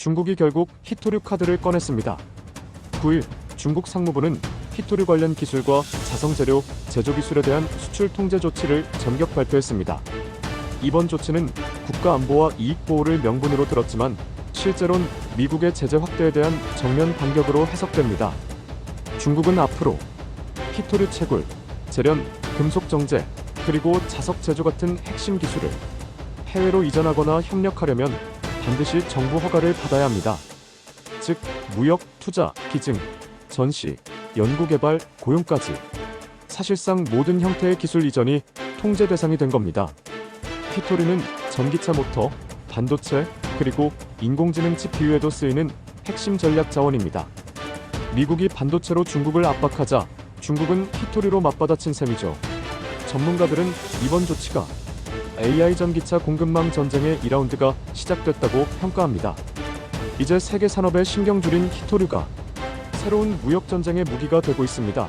중국이 결국 히토류 카드를 꺼냈습니다. 9일 중국 상무부는 히토류 관련 기술과 자성 재료, 제조 기술에 대한 수출 통제 조치를 전격 발표했습니다. 이번 조치는 국가 안보와 이익 보호를 명분으로 들었지만 실제론 미국의 제재 확대에 대한 정면 반격으로 해석됩니다. 중국은 앞으로 히토류 채굴, 재련, 금속 정제, 그리고 자석 제조 같은 핵심 기술을 해외로 이전하거나 협력하려면 반드시 정부 허가를 받아야 합니다. 즉, 무역, 투자, 기증, 전시, 연구개발, 고용까지 사실상 모든 형태의 기술 이전이 통제 대상이 된 겁니다. 히토리는 전기차 모터, 반도체, 그리고 인공지능 칩 비유에도 쓰이는 핵심 전략 자원입니다. 미국이 반도체로 중국을 압박하자 중국은 히토리로 맞받아친 셈이죠. 전문가들은 이번 조치가 AI 전기차 공급망 전쟁의 2라운드가 시작됐다고 평가합니다. 이제 세계 산업에 신경 줄인 히토류가 새로운 무역 전쟁의 무기가 되고 있습니다.